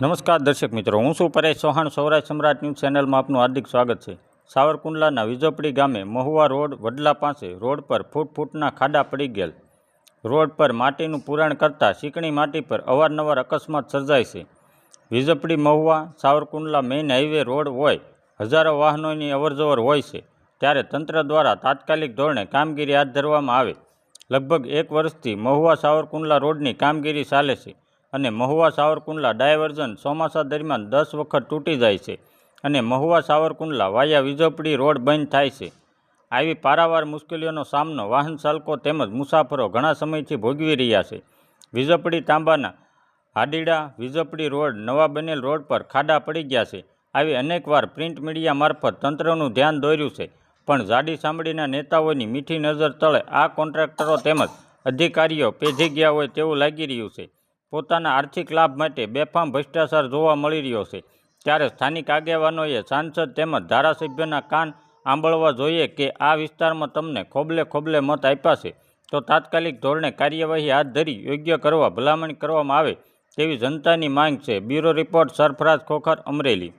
નમસ્કાર દર્શક મિત્રો, હું છું પરેશ ચૌહાણ, સૌરાષ્ટ્ર સમ્રાટ ન્યૂઝ ચેનલમાં આપનું હાર્દિક સ્વાગત છે. સાવરકુંડલાના વિજોપડી ગામે મહુવા રોડ વડલા પાસે રોડ પર ફૂટ ફૂટના ખાડા પડી ગયેલ. રોડ પર માટીનું પુરાણ કરતાં ચીકણી માટી પર અવારનવાર અકસ્માત સર્જાય છે. Vijapadi Mahuva, Savarkundla main highway road હોય, હજારો વાહનોની અવરજવર હોય છે, ત્યારે તંત્ર દ્વારા તાત્કાલિક ધોરણે કામગીરી હાથ ધરવામાં આવે. લગભગ એક વર્ષથી મહુવા, સાવરકુંડલા રોડની કામગીરી ચાલે છે. અને મહુવા સાવરકુંડલા ડાયવર્ઝન ચોમાસા દરમિયાન દસ વખત તૂટી જાય છે અને મહુવા સાવરકુંડલા વાયા વિજોપડી રોડ બંધ થાય છે. આવી પારાવાર મુશ્કેલીઓનો સામનો વાહન ચાલકો તેમજ મુસાફરો ઘણા સમયથી ભોગવી રહ્યા છે. વિજપડી તાંબાના હાડીડા વિજપડી રોડ નવા બનેલ રોડ પર ખાડા પડી ગયા છે. આવી અનેકવાર પ્રિન્ટ મીડિયા મારફત તંત્રનું ધ્યાન દોર્યું છે, પણ જાડી સાંભળીના નેતાઓની મીઠી નજર તળે આ કોન્ટ્રાક્ટરો તેમજ અધિકારીઓ પેજી ગયા હોય તેવું લાગી રહ્યું છે. પોતાના આર્થિક લાભ માટે બેફામ ભ્રષ્ટાચાર જોવા મળી રહ્યો છે. ત્યારે સ્થાનિક આગેવાનોએ સાંસદ તેમજ ધારાસભ્યના કાન આંબળવા જોઈએ કે આ વિસ્તારમાં તમને ખોબલે ખોબલે મત આપ્યા છે. તો તાત્કાલિક ધોરણે કાર્યવાહી હાથ ધરી યોગ્ય કરવા ભલામણ કરવામાં આવે તેવી જનતાની માંગ છે. Bureau report Sarfaraj Khokhar Amreli.